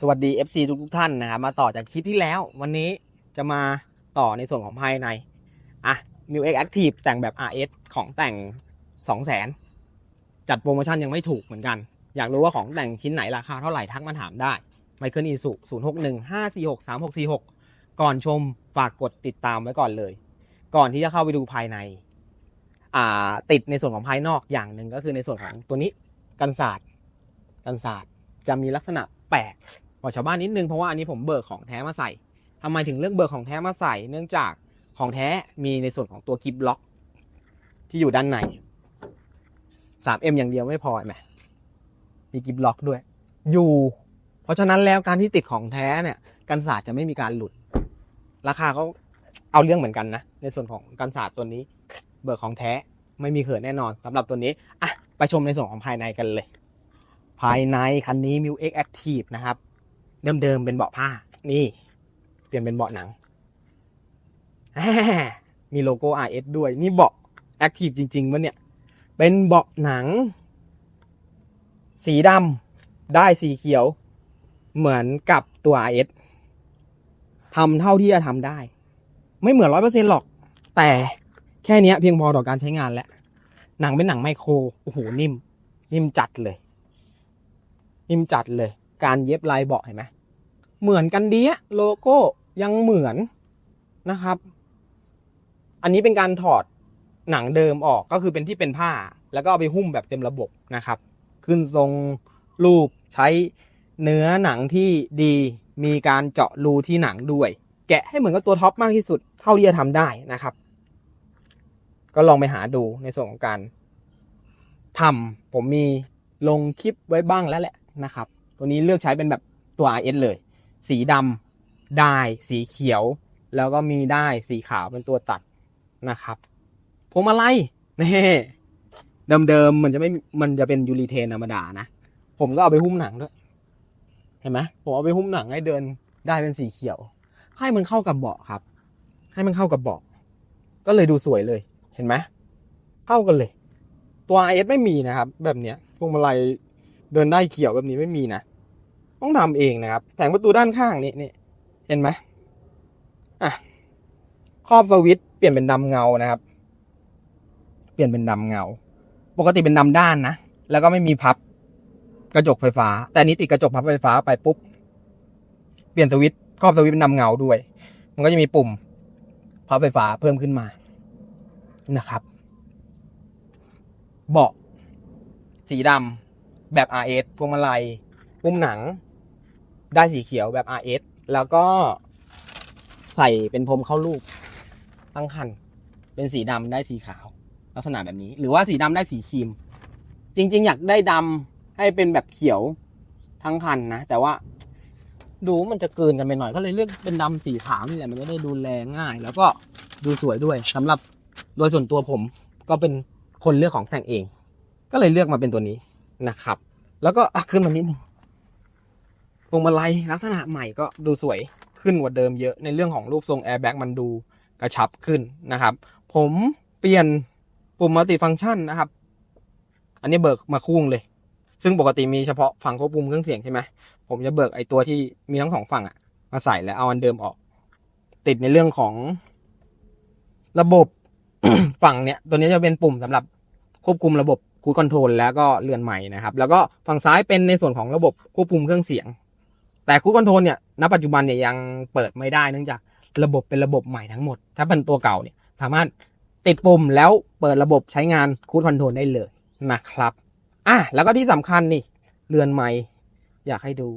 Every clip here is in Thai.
สวัสดี FC ทุกทุกท่านนะครับมาต่อจากคลิปที่แล้ว วันนี้จะมาต่อในส่วนของภายในอะ m i u X Active แต่งแบบ RS ของแต่ง 200,000 จัดโปรโมชั่นยังไม่ถูกเหมือนกัน อยากรู้ว่าของแต่งชิ้นไหนราคาเท่าไหร่ทักมาถามได้ไมเคิลอีสุ061 546 3646 ก่อนชมฝากกดติดตามไว้ก่อนเลย ก่อนที่จะเข้าไปดูภายในอ่าติดในส่วนของภายนอกอย่างหนึ่งก็คือในส่วนของตัวนี้กันศาสตร์กันศาสตร์จะมีลักษณะแปลก กว่าชาวบ้านนิดนึงเพราะว่าอันนี้ผมเบิกของแท้มาใส่ทำไมถึงเลือกเบิกของแท้มาใส่ เนื่องจากของแท้มีในส่วนของตัวกิฟล็อก ที่อยู่ด้านใน 3M อย่างเดียวไม่พอไหมมีกิฟล็อกด้วย อยู่ เพราะฉะนั้นแล้วการที่ติดของแท้เนี่ยกันศาสตร์จะไม่มีการหลุด ราคาก็เอาเรื่องเหมือนกันนะ ในส่วนของกันศาสตร์ตัวนี้ เบิกของแท้ไม่มีเขินแน่นอนสำหรับตัวนี้อะไปชมในส่วนของภายในกันเลย ภายในคันนี้ m i u X Active นะครับ เดิมๆเป็นเบาะผ้า นี่ เปลี่ยนเป็นเบาะหนัง มีโลโก้ RS ด้วย นี่เบาะ Active จริงๆวะเนี่ย เป็นเบาะหนัง สีดำได้สีเขียว เหมือนกับตัว RS ทำเท่าที่จะทำได้ ไม่เหมือนร้อยเปอร์เซ็นหรอก แต่แค่นี้เพียงพอต่อการใช้งานแล้ว หนังเป็นหนังไมโคร โอ้โห นิ่ม นิ่มจัดเลย นิ่มจัดเลย การเย็บลายเบาะเห็นไหม เหมือนกันเดียโลโก้ยังเหมือนนะครับ อันนี้เป็นการถอดหนังเดิมออกก็คือเป็นที่เป็นผ้า แล้วก็เอาไปหุ้มแบบเต็มระบบนะครับ ขึ้นทรงรูปใช้เนื้อหนังที่ดีมีการเจาะรูที่หนังด้วย แกะให้เหมือนกับตัวท็อปมากที่สุด เท่าที่จะทำได้นะครับ ก็ลองไปหาดูในส่วนของการทำผมมีลงคลิปไว้บ้างแล้วแหละนะครับ ตัวนี้เลือกใช้เป็นแบบตัว RS เลย สีดำได้สีเขียว แล้วก็มีได้สีขาวเป็นตัวตัดนะครับพวงมาลัยนี่เดิมๆมันจะไม่มันจะเป็นยูรีเทนธรรมดานะ ผมก็เอาไปหุ้มหนังด้วย เห็นไหมผมเอาไปหุ้มหนังให้เดินได้เป็นสีเขียว ให้มันเข้ากับเบาะครับ ให้มันเข้ากับเบาะก็เลยดูสวยเลย เห็นไหมเข้ากันเลย ตัว RS ไม่มีนะครับ แบบเนี้ยพวงมาลัยเดินได้เขียวแบบนี้ไม่มีนะ ต้องทำเองนะครับ แผงประตูด้านข้างนี่นี่เห็นไหมอะครอบสวิตเปลี่ยนเป็นดำเงานะครับ เปลี่ยนเป็นดำเงา ปกติเป็นดำด้านนะ แล้วก็ไม่มีพับกระจกไฟฟ้า แต่นี้ติดกระจกพับไฟฟ้าไปปุ๊บ เปลี่ยนสวิตครอบสวิตเป็นดำเงาด้วย มันก็จะมีปุ่มพับไฟฟ้าเพิ่มขึ้นมานะครับ เบาะสีดำแบบ RS พวงมาลัยมุมหนัง ได้สีเขียวแบบ RS แล้วก็ใส่เป็นพรมเข้าลูกตั้งคัน เป็นสีดำได้สีขาว ลักษณะแบบนี้ หรือว่าสีดำได้สีครีม จริง ๆ อยากได้ดำให้เป็นแบบเขียวทั้งคันนะ แต่ว่าดูมันจะเกินกันไปหน่อย ก็เลยเลือกเป็นดำสีขาวนี่แหละ มันจะได้ดูแลง่าย แล้วก็ดูสวยด้วยสำหรับโดยส่วนตัวผมก็เป็นคนเลือกของแต่งเอง ก็เลยเลือกมาเป็นตัวนี้นะครับ แล้วก็ขึ้นมานิดนึง พวงมาลัยลักษณะใหม่ก็ดูสวยขึ้นกว่าเดิมเยอะในเรื่องของรูปทรงแอร์แบ็กมันดูกระชับขึ้นนะครับ ผมเปลี่ยนปุ่มมัลติฟังก์ชันนะครับ อันนี้เบิกมาคู่เลย ซึ่งปกติมีเฉพาะฝั่งควบคุมเครื่องเสียงใช่ไหมผมจะเบิกไอตัวที่มีทั้งสองฝั่งอะมาใส่แล้วเอาอันเดิมออก ติดในเรื่องของระบบฝั่งเนี้ยตัวนี้จะเป็นปุ่มสำหรับควบคุมระบบคูดคอนโทรลแล้วก็เรือนใหม่นะครับ แล้วก็ฝั่งซ้ายเป็นในส่วนของระบบควบคุมเครื่องเสียง แต่คูดคอนโทรลเนี่ยณปัจจุบันเนี่ยยังเปิดไม่ได้เนื่องจากระบบเป็นระบบใหม่ทั้งหมด ถ้าเป็นตัวเก่าเนี่ยสามารถติดปุ่มแล้วเปิดระบบใช้งานคูดคอนโทรลได้เลยนะครับอะแล้วก็ที่สำคัญนี่เรือนไม้อยากให้ดู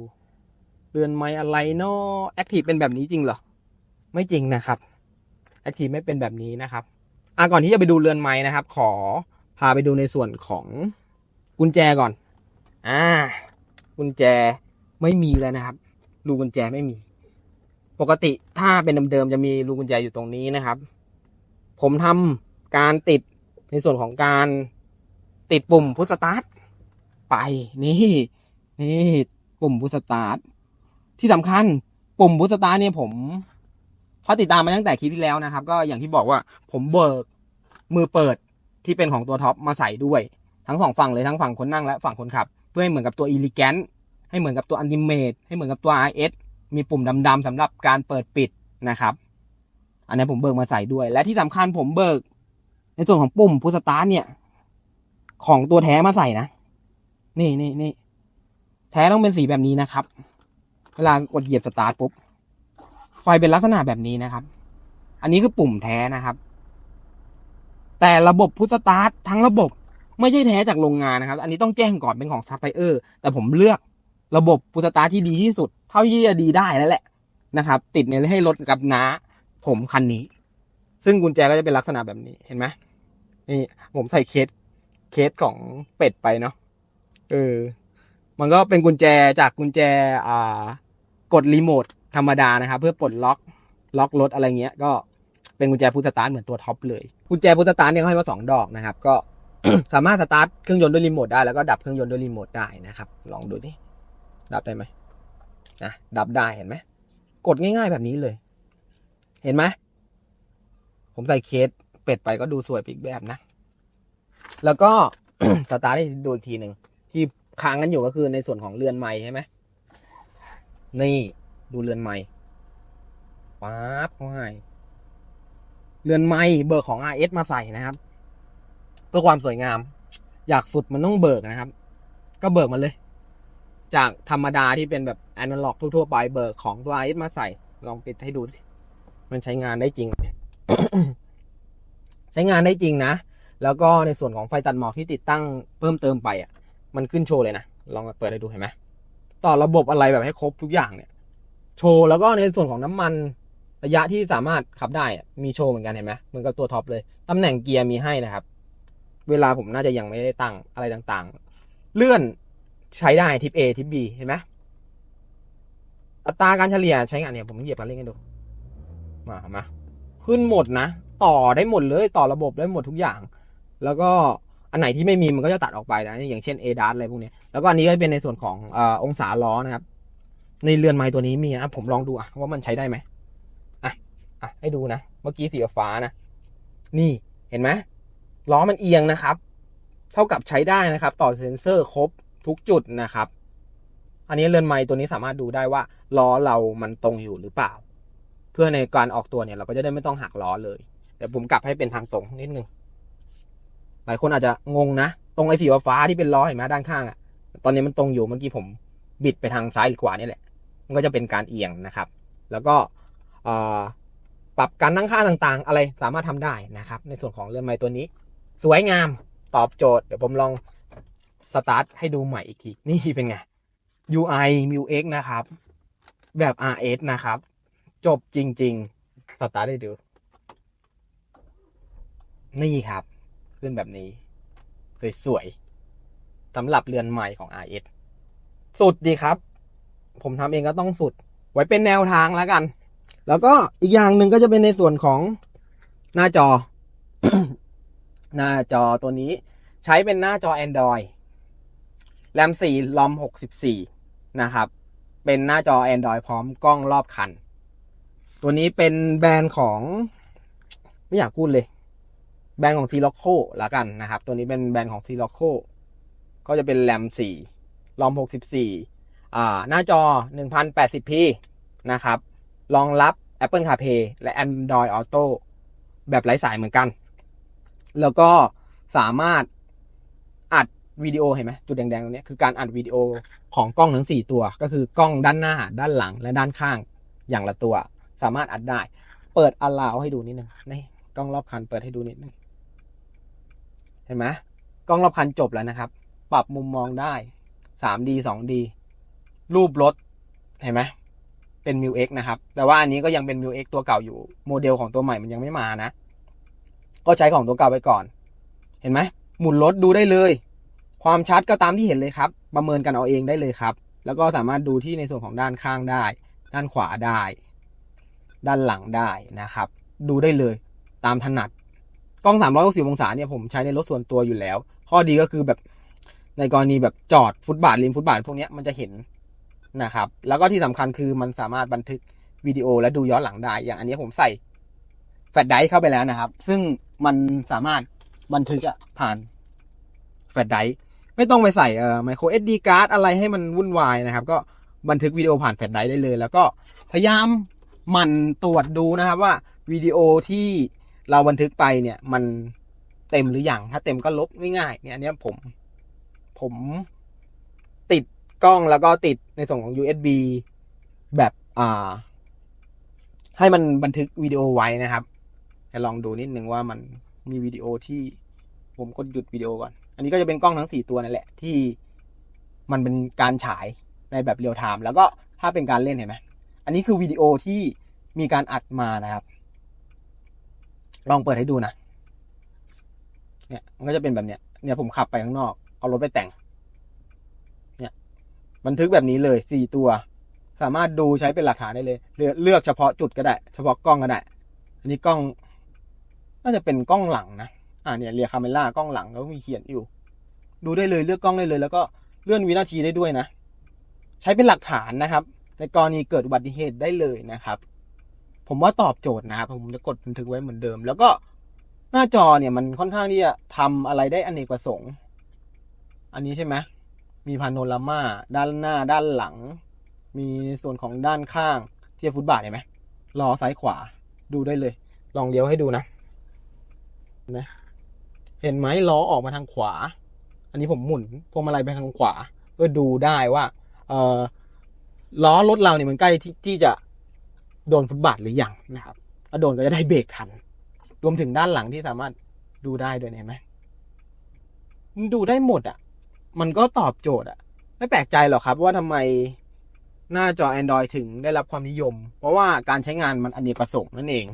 เรือนไม้อะไรเนาะแอคทีฟเป็นแบบนี้จริงเหรอ ไม่จริงนะครับแอคทีฟไม่เป็นแบบนี้นะครับอะก่อนที่จะไปดูเรือนไม้นะครับ ขอพาไปดูในส่วนของกุญแจก่อน อ่า กุญแจ ไม่มีแล้วนะครับรูกุญแจไม่มี ปกติถ้าเป็นเดิมๆจะมีรูกุญแจอยู่ตรงนี้นะครับ ผมทำการติดในส่วนของการติดปุ่มพุชสตาร์ทไปนี่นี่ปุ่มพุชสตาร์ทที่สำคัญปุ่มพุชสตาร์ทเนี่ยผมเขาติดตามมาตั้งแต่คลิปที่แล้วนะครับ ก็อย่างที่บอกว่าผมเบิกมือเปิดที่เป็นของตัวท็อปมาใส่ด้วย ทั้งสองฝั่งเลยทั้งฝั่งคนนั่งและฝั่งคนขับ เพื่อให้เหมือนกับตัวอีลิแกน ให้เหมือนกับตัวอนิเมตให้เหมือนกับตัว RS มีปุ่มดำๆสำหรับการเปิดปิดนะครับ อันนี้ผมเบิกมาใส่ด้วย และที่สำคัญผมเบิก ในส่วนของปุ่มพุสตาร์ทเนี่ย ของตัวแท้มาใส่นะ นี่นี่นี่แท้ต้องเป็นสีแบบนี้นะครับ เวลากดเหยียบสตาร์ทปุ๊บ ไฟเป็นลักษณะแบบนี้นะครับ อันนี้คือปุ่มแท้นะครับ แต่ระบบพุสตาร์ททั้งระบบไม่ใช่แท้จากโรงงานนะครับ อันนี้ต้องแจ้งก่อนเป็นของซัพพลายเออร์ แต่ผมเลือก ระบบพุชสตาร์ทที่ดีที่สุด เท่าที่จะดีได้แล้วแหละนะครับ ติดในให้รถกับน้าผมคันนี้ ซึ่งกุญแจก็จะเป็นลักษณะแบบนี้เห็นไหมนี่ผมใส่เคสเคสของเป็ดไปเนาะเออ มันก็เป็นกุญแจจากกุญแจอ่ากดรีโมทธรรมดานะครับ เพื่อปลดล็อกล็อกรถอะไรเงี้ย ก็เป็นกุญแจพุชสตาร์ทเหมือนตัวท็อปเลย กุญแจพุชสตาร์ทเนี่ยเขาให้มาสองดอกนะครับ ก็สามารถสตาร์ทเครื่องยนต์ด้วยรีโมทได้แล้วก็ดับเครื่องยนต์ด้วยรีโมทได้นะครับ ลองดูสิ ดับได้ไหมนะดับได้เห็นไหมกดง่ายๆแบบนี้เลย เห็นไหมผมใส่เคสเป็ดไปก็ดูสวยปอีกแบบนะ แล้วก็สตาร์ทให้ดูอีกทีหนึ่งที่ค้างกันอยู่ก็คือในส่วนของเรือนไม้ใช่ไหมนี่ดูเรือนไม้ป๊าบง่ายเรือนไม้เบอร์ของ RS มาใส่นะครับ เพื่อความสวยงาม อยากสุดมันต้องเบิกนะครับ ก็เบิกมาเลย จากธรรมดาที่เป็นแบบแอนะล็อกทั่วๆไปเบิกของตัว RS มาใส่ ลองปิดให้ดูสิ มันใช้งานได้จริง ใช้งานได้จริงนะ แล้วก็ในส่วนของไฟตัดหมอกที่ติดตั้งเพิ่มเติมไปอะ มันขึ้นโชว์เลยนะ ลองเปิดให้ดูเห็นไหมต่อระบบอะไรแบบให้ครบทุกอย่างเนี่ย โชว์แล้วก็ในส่วนของน้ำมันระยะที่สามารถขับได้อะมีโชว์เหมือนกันเห็นไหมเหมือนกับตัวท็อปเลยตำแหน่งเกียร์มีให้นะครับ เวลาผมน่าจะยังไม่ได้ตั้งอะไรต่างๆ เลื่อน ใช้ได้ทิป A ทิป B เห็นไหมอัตราการเฉลี่ยใช้งานเนี่ยผมเหยียบคันเร่งให้ดู มามาขึ้นหมดนะ ต่อได้หมดเลยต่อระบบได้หมดทุกอย่าง แล้วก็อันไหนที่ไม่มีมันก็จะตัดออกไปนะ อย่างเช่น a d a s อะไรพวกนี้แล้วก็อันนี้ก็เป็นในส่วนของอองศาล้อนะครับ ในเรือนไม้ตัวนี้มีนะผมลองดูอะว่ามันใช้ได้ไหมอะอะให้ดูนะ เมื่อกี้สีฟ้านะ นี่เห็นไหมล้อมันเอียงนะครับ เท่ากับใช้ได้นะครับ ต่อเซนเซอร์ครบ ทุกจุดนะครับ อันนี้เรือนไม้ตัวนี้สามารถดูได้ว่าล้อเรามันตรงอยู่หรือเปล่า เพื่อในการออกตัวเนี่ยเราก็จะได้ไม่ต้องหักล้อเลยเดี๋ยวผมกลับให้เป็นทางตรงนิดนึงหลายคนอาจจะงงนะ ตรงไอ้สีฟ้าที่เป็นล้อเห็นไหมด้านข้างอะตอนนี้มันตรงอยู่เมื่อกี้ผมบิดไปทางซ้ายหรือขวานี่แหละ มันก็จะเป็นการเอียงนะครับ แล้วก็ปรับการตั้งค่าต่างๆ อะไรสามารถทำได้นะครับ ในส่วนของเรือนไม้ตัวนี้ สวยงามตอบโจทย์เดี๋ยวผมลอง สตาร์ทให้ดูใหม่อีกที นี่เป็นไง UI Mu X นะครับ แบบ RS นะครับ จบจริง ๆ สตาร์ทให้ดู นี่ครับ ขึ้นแบบนี้ สวยๆสำหรับเรือนใหม่ของ RS สุดดีครับ ผมทำเองก็ต้องสุด ไว้เป็นแนวทางแล้วกัน แล้วก็อีกอย่างหนึ่งก็จะเป็นในส่วนของหน้าจอ หน้าจอตัวนี้ใช้เป็นหน้าจอ Android แรม4 ROM 64 นะครับ เป็นหน้าจอ Android พร้อมกล้องรอบคัน ตัวนี้เป็นแบรนด์ของ ไม่อยากพูดเลย แบรนด์ของซีล็อกโคละกันนะครับ ตัวนี้เป็นแบรนด์ของซีล็อกโคก็จะเป็นแรม4 ROM 64 อ่า หน้าจอ 1080p นะครับ รองรับ Apple CarPlay และ Android Auto แบบไร้สายเหมือนกัน แล้วก็สามารถอัด วิดีโอเห็นไหมจุดแดงๆตรงนี้คือการอัดวิดีโอของกล้องทั้ง 4 ตัว ก็คือกล้องด้านหน้า ด้านหลังและด้านข้างอย่างละตัว สามารถอัดได้ เปิดอลาวให้ดูนิดนึงนี่กล้องรอบคันเปิดให้ดูนิดนึงเห็นไหมกล้องรอบคันจบแล้วนะครับ ปรับมุมมองได้ 3D 2D รูปรถเห็นไหมเป็น m ิ X นะครับ แต่ว่าอันนี้ก็ยังเป็น m ิ X ตัวเก่าอยู่ โมเดลของตัวใหม่มันยังไม่มานะ ก็ใช้ของตัวเก่าไปก่อน เห็นไหมหมุนรถดูได้เลย ความชัดก็ตามที่เห็นเลยครับ ประเมินกันเอาเองได้เลยครับ แล้วก็สามารถดูที่ในส่วนของด้านข้างได้ ด้านขวาได้ ด้านหลังได้นะครับ ดูได้เลยตามถนัด กล้อง 360 องศาเนี่ยผมใช้ในรถส่วนตัวอยู่แล้ว ข้อดีก็คือแบบในกรณีแบบจอดฟุตบาทริมฟุตบาทพวกนี้มันจะเห็นนะครับ แล้วก็ที่สำคัญคือมันสามารถบันทึกวิดีโอและดูย้อนหลังได้ อย่างอันนี้ผมใส่แฟลชไดรฟ์เข้าไปแล้วนะครับ ซึ่งมันสามารถบันทึกอะผ่านแฟลชไดร์ ไม่ต้องไปใส่เอ่อ micro SD card อะไรให้มันวุ่นวายนะครับ ก็บันทึกวิดีโอผ่านแฟลชไดรฟ์ได้เลย แล้วก็พยายามหมั่นตรวจดูนะครับว่าวิดีโอที่เราบันทึกไปเนี่ย มันเต็มหรืออยังถ้าเต็มก็ลบง่ายๆเนี่ยอันนี้ผมผมติดกล้องแล้วก็ติดในส่วนของ USB แบบอ่า ให้มันบันทึกวิดีโอไว้นะครับจะลองดูนิดนึงว่ามันมีวิดีโอที่ผมกดหยุดวิดีโอก่อน อันนี้ก็จะเป็นกล้องทั้งสี่ตัวนั่นแหละ ที่มันเป็นการฉายในแบบเรียลไทม์แล้วก็ถ้าเป็นการเล่นเห็นไหมอันนี้คือวิดีโอที่มีการอัดมานะครับ ลองเปิดให้ดูนะ เนี่ยมันก็จะเป็นแบบเนี้ย เนี่ยผมขับไปข้างนอก เอารถไปแต่ง เนี่ยบันทึกแบบนี้เลยสี่ตัว สามารถดูใช้เป็นหลักฐานได้เลย เลือกเลือกเฉพาะจุดก็ได้ เฉพาะกล้องก็ได้ อันนี้กล้อง น่าจะเป็นกล้องหลังนะ อ่าเนี่ยเรียคาเมล่ากล้องหลังก็มีเขียนอยู่ ดูได้เลยเลือกกล้องได้เลย แล้วก็เลื่อนวินาทีได้ด้วยนะ ใช้เป็นหลักฐานนะครับ ในกรณีเกิดอุบัติเหตุได้เลยนะครับ ผมว่าตอบโจทย์นะครับ ผมจะกดบันทึกไว้เหมือนเดิม แล้วก็หน้าจอเนี่ยมันค่อนข้างที่จะทำอะไรได้อเนกประสงค์ อันนี้ใช่ไหมมีพาโนรามาด้านหน้าด้านหลัง มีส่วนของด้านข้างเทียบฟุตบาทเห็นไหมล้อซ้ายขวาดูได้เลย ลองเลี้ยวให้ดูนะเห็นไหม เห็นไหมล้อออกมาทางขวา อันนี้ผมหมุนพวงมาลัยไปทางขวาเพื่อดูได้ว่า เออล้อรถเราเนี่ยมันใกล้ที่ที่จะโดนฟุตบาทหรือยังนะครับถ้าโดนก็จะได้เบรกทัน รวมถึงด้านหลังที่สามารถดูได้ด้วยเห็นไหมมันดูได้หมดอะ มันก็ตอบโจทย์อะ ไม่แปลกใจหรอกครับ ว่าทำไมหน้าจอ Android ถึงได้รับความนิยม เพราะว่าการใช้งานมันอเนกประสงค์นั่นเอง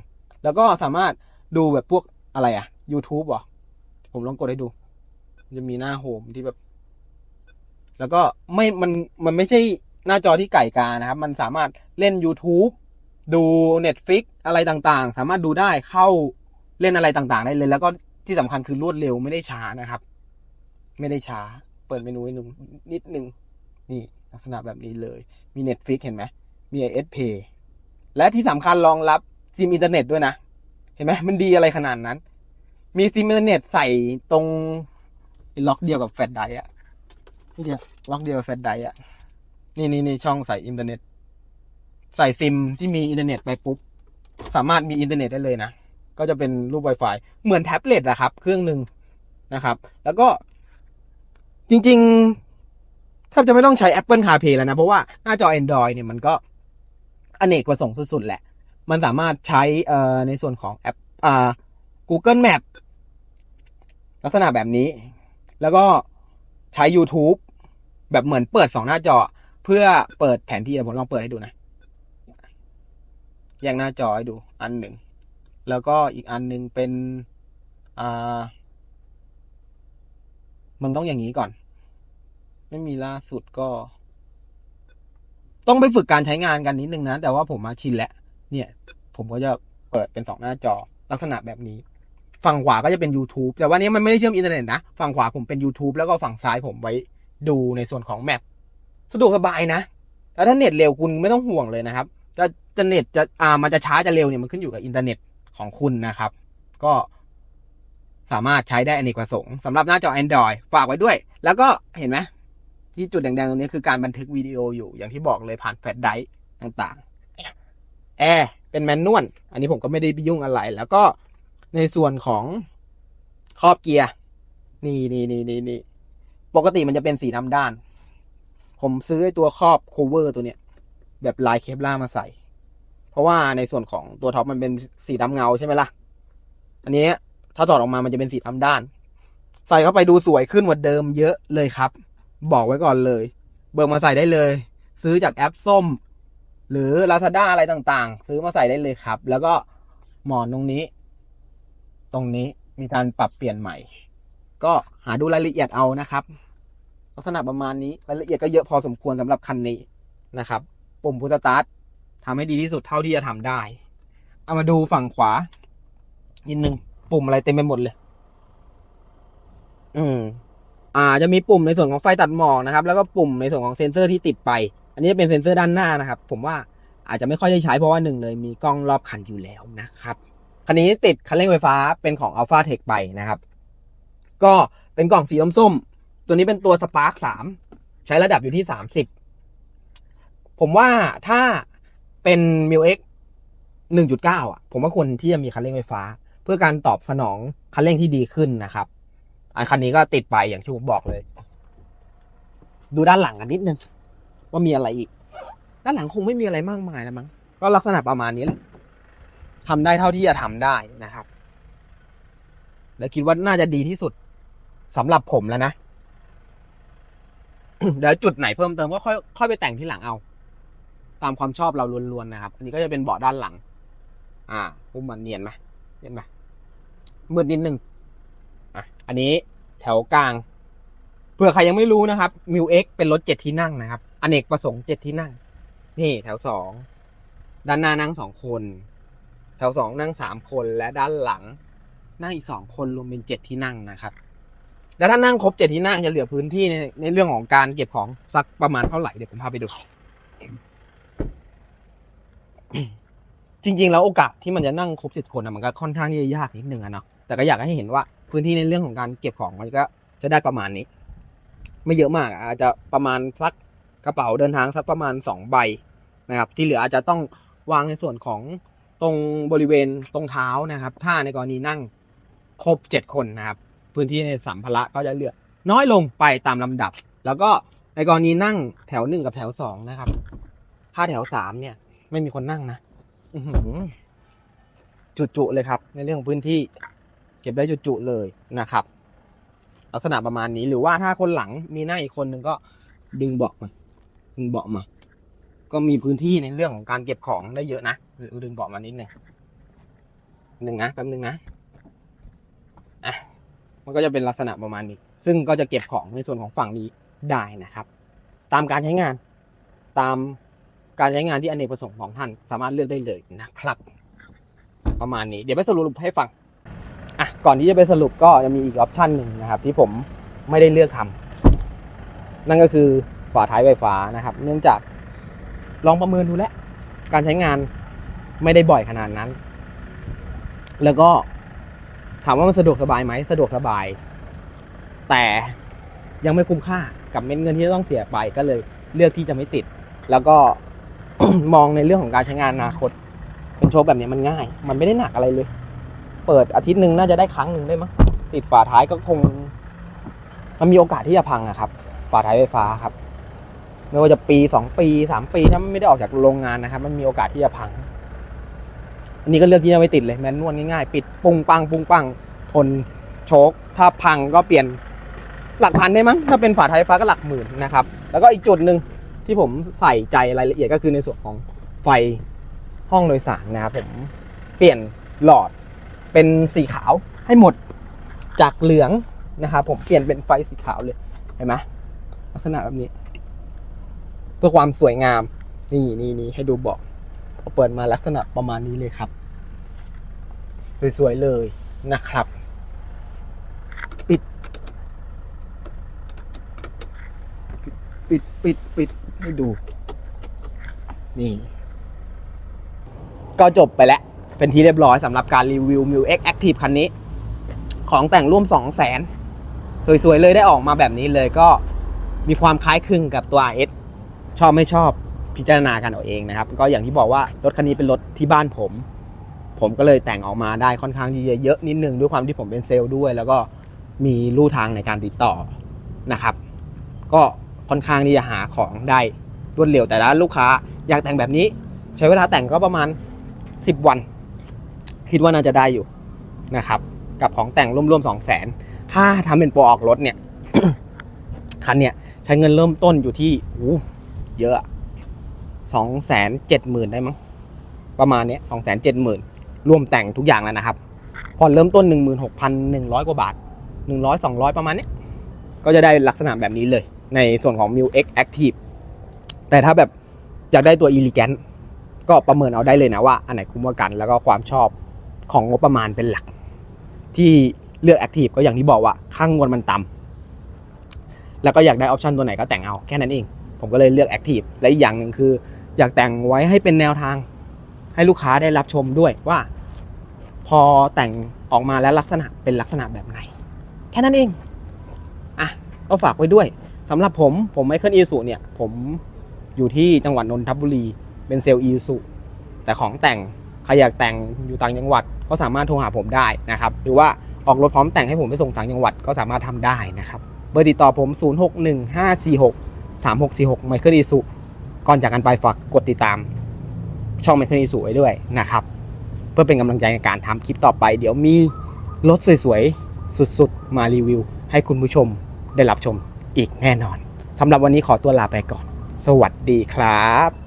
แล้วก็สามารถดูแบบพวกอะไรอะ YouTube หรอ ผมลองกดให้ดู จะมีหน้าโฮมที่แบบ แล้วก็ไม่มันมันไม่ใช่หน้าจอที่ไก่กานะครับ มันสามารถเล่น YouTube ดู Netflix อะไรต่างๆ สามารถดูได้เข้าเล่นอะไรต่างๆ ได้เลย แล้วก็ที่สำคัญคือรวดเร็วไม่ได้ช้านะครับ ไม่ได้ช้า เปิดเมนูหนึ่งนิดนึง นี่ลักษณะแบบนี้เลย มี Netflix เห็นไหมมี s Pay และที่สำคัญรองรับซิมอินเทอร์เน็ตด้วยนะ เห็นไหมมันดีอะไรขนาดนั้น มีซิมอินเทอร์เน็ตใส่ตรงล็อกเดียวกับแฟลชไดร์อะนี่เดียวล็อกเดียวกับแฟลชไดร์อะนี่นี่นี่ช่องใส่อินเทอร์เน็ต ใส่ซิมที่มีอินเทอร์เน็ตไปปุ๊บ สามารถมีอินเทอร์เน็ตได้เลยนะ ก็จะเป็นรูป Wi-Fi เหมือนแท็บเล็ตอะครับ เครื่องหนึ่งนะครับ แล้วก็จริงๆแทบจะไม่ต้องใช้ Apple CarPlay แล้วนะ เพราะว่าหน้าจอ Android เนี่ยมันก็อเนกประสงค์สุดๆแหละ มันสามารถใช้ในส่วนของแอปอ Google Map ลักษณะแบบนี้ แล้วก็ใช้ YouTube แบบเหมือนเปิดสองหน้าจอ เพื่อเปิดแผนที่ผมลองเปิดให้ดูนะแยกหน้าจอให้ดูอันหนึ่ง แล้วก็อีกอันหนึ่งเป็นอ่ามันต้องอย่างนี้ก่อน ไม่มีล่าสุดก็ ต้องไปฝึกการใช้งานกันนิดนึงนะ แต่ว่าผมมาชินแล้ว เนี่ย ผมก็จะเปิดเป็นสองหน้าจอลักษณะแบบนี้ ฝั่งขวาก็จะเป็น YouTube แต่ว่านี้มันไม่ได้เชื่อมอินเทอร์เน็ตนะ ฝั่งขวาผมเป็น YouTube แล้วก็ฝั่งซ้ายผมไว้ดูในส่วนของแมปสะดวกสบายนะแล้วถ้าเน็ตเร็วคุณไม่ต้องห่วงเลยนะครับ จะจะเน็ตจะอ่ามันจะช้าจะเร็วเนี่ยมันขึ้นอยู่กับอินเทอร์เน็ตของคุณนะครับ ก็สามารถใช้ได้อเนกประสงค์สำหรับหน้าจอ Android ฝากไว้ด้วย แล้วก็เห็นไหมที่จุดแดงๆตรงนี้คือการบันทึกวิดีโออยู่อย่างที่บอกเลยผ่านแฟลชไดรฟ์ต่างๆแอร์เป็นแมนนวลอันนี้ผมก็ไม่ได้ไปยุ่งอะไร แล้วก็ ในส่วนของครอบเกียร์นี่นี่นี่นี่นี่ปกติมันจะเป็นสีดำด้าน ผมซื้อตัวครอบโคเวอร์ตัวเนี้ย แบบลายเคปล่ามาใส่ เพราะว่าในส่วนของตัวท็อปมันเป็นสีดำเงาใช่ไหมล่ะ อันนี้ถ้าถอดออกมามันจะเป็นสีดำด้าน ใส่เข้าไปดูสวยขึ้นกว่าเดิมเยอะเลยครับ บอกไว้ก่อนเลย เบิกมาใส่ได้เลย ซื้อจากแอปส้ม หรือ Lazada อะไรต่างๆ ซื้อมาใส่ได้เลยครับ แล้วก็หมอนตรงนี้ ตรงนี้มีการปรับเปลี่ยนใหม่ ก็หาดูรายละเอียดเอานะครับ ลักษณะประมาณนี้รายละเอียดก็เยอะพอสมควรสำหรับคันนี้นะครับ ปุ่มพุทสตาร์ททำให้ดีที่สุดเท่าที่จะทำได้ เอามาดูฝั่งขวานิดนึงปุ่มอะไรเต็มไปหมดเลย อืมอ่าจะมีปุ่มในส่วนของไฟตัดหมอกนะครับ แล้วก็ปุ่มในส่วนของเซ็นเซอร์ที่ติดไป อันนี้เป็นเซ็นเซอร์ด้านหน้านะครับ ผมว่าอาจจะไม่ค่อยได้ใช้เพราะว่าหนึ่งเลยมีกล้องรอบคันอยู่แล้วนะครับ คันนี้ติดคันเร่งไฟฟ้าเป็นของ Alpha Tech ไปนะครับ ก็เป็นกล่องสีส้มตัวนี้เป็นตัวสปาร์คสามใช้ระดับอยู่ที่สามสิบผมว่าถ้าเป็นมิวเอ็กหนึ่งจุดเก้าอะ ผมว่าควรที่จะมีคันเร่งไฟฟ้า เพื่อการตอบสนองคันเร่งที่ดีขึ้นนะครับ อันคันนี้ก็ติดไปอย่างที่ผมบอกเลย ดูด้านหลังกันนิดนึง ว่ามีอะไรอีก ด้านหลังคงไม่มีอะไรมากมายแล้วมั้งก็ลักษณะประมาณนี้แหละ ทำได้เท่าที่จะทำได้นะครับ และคิดว่าน่าจะดีที่สุดสำหรับผมแล้วนะเดี๋ยวจุดไหนเพิ่มเติมก็ค่อยค่อยไปแต่งที่หลังเอา ตามความชอบเราล้วนๆนะครับ อันนี้ก็จะเป็นเบาะด้านหลัง อ่าพุ่มมันเนียนไหมเนียนไหมมืดนิดนึงอะอันนี้แถวกลางเผื่อใครยังไม่รู้นะครับมิวเอ็กเป็นรถเจ็ดที่นั่งนะครับ อเนกประสงค์เจ็ดที่นั่ง นี่แถวสอง ด้านหน้านั่งสองคน แถวสองนั่งสามคนและด้านหลัง นั่งอีกสองคนรวมเป็นเจ็ดที่นั่งนะครับ แล้วถ้านั่งครบเจ็ดที่นั่งจะเหลือพื้นที่ในในเรื่องของการเก็บของสักประมาณเท่าไหร่เดี๋ยวผมพาไปดู จริง ๆ แล้วโอกาสที่มันจะนั่งครบเจ็ดคนอะมันก็ค่อนข้างที่จะยากนิดนึงอะเนาะแต่ก็อยากให้เห็นว่าพื้นที่ในเรื่องของการเก็บของมันก็จะได้ประมาณนี้ ไม่เยอะมากอะอาจจะประมาณสักกระเป๋าเดินทางสักประมาณสองใบนะครับ ที่เหลืออาจจะต้องวางในส่วนของ ตรงบริเวณตรงเท้านะครับ ถ้าในกรณีนั่งครบเจ็ดคนนะครับ พื้นที่ในสัมภาระก็จะเหลือ น้อยลงไปตามลำดับ แล้วก็ในกรณีนั่งแถวหนึ่งกับแถวสองนะครับ ถ้าแถวสามเนี่ย ไม่มีคนนั่งนะจุๆเลยครับ ในเรื่องของพื้นที่ เก็บได้จุๆเลยนะครับ ลักษณะประมาณนี้หรือว่าถ้าคนหลังมีหนั่งอีกคนหนึ่งก็ดึงเบาะมาดึงเบาะมา ก็มีพื้นที่ในเรื่องของการเก็บของได้เยอะนะดึงเบาะมานิดหนึ่งหนึ่งนะแป๊บนึงนะอะมันก็จะเป็นลักษณะประมาณนี้ ซึ่งก็จะเก็บของในส่วนของฝั่งนี้ได้นะครับ ตามการใช้งาน ตามการใช้งานที่อเนกประสงค์ของท่านสามารถเลือกได้เลยนะครับ ประมาณนี้ เดี๋ยวไปสรุปให้ฟังอะก่อนที่จะไปสรุปก็จะมีอีกออปชันหนึ่งนะครับ ที่ผมไม่ได้เลือกทำนั่นก็คือฝาท้ายไฟฟ้านะครับ เนื่องจาก ลองประเมินดูแล้วการใช้งานไม่ได้บ่อยขนาดนั้น แล้วก็ถามว่ามันสะดวกสบายไหมสะดวกสบาย แต่ยังไม่คุ้มค่ากับเม็ดเงินที่จะต้องเสียไปก็เลยเลือกที่จะไม่ติด แล้วก็มองในเรื่องของการใช้งานอนาคตเป็นโชว์แบบนี้มันง่าย มันไม่ได้หนักอะไรเลย เปิดอาทิตย์หนึ่งน่าจะได้ครั้งหนึ่งได้มั้งติดฝาท้ายก็คง มันมีโอกาสที่จะพังอะครับ ฝาท้ายไฟฟ้าครับ ไม่ว่าจะปีสองปีสามปีถ้าไม่ได้ออกจากโรงงานนะครับ มันมีโอกาสที่จะพัง อันนี้ก็เลือกที่จะไม่ติดเลยแมนนวลง่ายๆ ปิดปุ้งปังปุ้งปังทนโชคถ้าพังก็เปลี่ยนหลักพันได้มั้งถ้าเป็นฝาท้ายฟ้าก็หลักหมื่นนะครับ แล้วก็อีกจุดหนึ่งที่ผมใส่ใจรายละเอียดก็คือในส่วนของไฟห้องโดยสารนะครับผมเปลี่ยนหลอดเป็นสีขาวให้หมดจากเหลืองนะครับผมเปลี่ยนเป็นไฟสีขาวเลยเห็นไหมลักษณะแบบนี้ เพื่อความสวยงาม นี่นี่นี่ให้ดูเบอกพอเปิดมาลักษณะประมาณนี้เลยครับ สวยๆเลยนะครับ ปิด ปิดปิดปิดให้ดู นี่ ก็จบไปแล้ว เป็นที่เรียบร้อยสำหรับการรีวิว m i u X Active คันนี้ ของแต่งร่วม 2 0 0 0 0 0สวยๆ เลยได้ออกมาแบบนี้เลยก็มีความคล้ายคลึงกับตัว RS ชอบไม่ชอบพิจารณากันเอาเองนะครับ ก็อย่างที่บอกว่ารถคันนี้เป็นรถที่บ้านผม ผมก็เลยแต่งออกมาได้ค่อนข้างที่จะเยอะนิดนึงด้วยความที่ผมเป็นเซลล์ด้วย แล้วก็มีลู่ทางในการติดต่อนะครับ ก็ค่อนข้างที่จะหาของได้รวดเร็วแต่ละลูกค้าอยากแต่งแบบนี้ ใช้เวลาแต่งก็ประมาณ 10 วัน คิดว่าน่าจะได้อยู่นะครับ กับของแต่งร่วมๆสองแสนถ้าทำเป็นโปรออกรถเนี่ยคันเนี่ยใช้เงินเริ่มต้นอยู่ที่อู้ เยอะสองแสนเจ็ดหมื่นได้มั้งประมาณนี้สองแสนเจ็ดหมื่นรวมแต่งทุกอย่างแล้วนะครับผ่อนเริ่มต้นหนึ่งหมื่นหกพันหนึ่งร้อยกว่าบาทหนึ่งร้อยสองร้อยประมาณนี้ก็จะได้ลักษณะแบบนี้เลย ในส่วนของ m i u X Active แต่ถ้าแบบอยากได้ตัว Elegant ก็ประเมินเอาได้เลยนะว่า อันไหนคุ้มกว่ากัน แล้วก็ความชอบของงบประมาณเป็นหลัก ที่เลือก Active ก็อย่างที่บอกว่าข้างงวดมันต่ำแล้วก็อยากได้ออปชันตัวไหนก็แต่งเอาแค่นั้นเอง ผมก็เลยเลือก Active และอีกอย่างหนึ่งคือ อยากแต่งไว้ให้เป็นแนวทาง ให้ลูกค้าได้รับชมด้วยว่า พอแต่งออกมาแล้วลักษณะเป็นลักษณะแบบไหน แค่นั้นเองอะก็ฝากไว้ด้วยสำหรับผมผมไมเคิลอีสุเนี่ย ผมอยู่ที่จังหวัดนนทบุรี เป็นเซลล์อีสุแต่ของแต่งใครอยากแต่งอยู่ต่างจังหวัดก็สามารถโทรหาผมได้นะครับ หรือว่าออกรถพร้อมแต่งให้ผมไปส่งต่างจังหวัดก็สามารถทำได้นะครับ เบอร์ติดต่อผม 3646 ไมเคิลอีสุก่อนจากกันไปฝากกดติดตาม ช่องไมเคิลอีสุไว้ด้วยนะครับ เพื่อเป็นกำลังใจในการทำคลิปต่อไป เดี๋ยวมีรถสวยๆ สุดๆ มารีวิว ให้คุณผู้ชมได้รับชมอีกแน่นอนสำหรับวันนี้ขอตัวลาไปก่อน สวัสดีครับ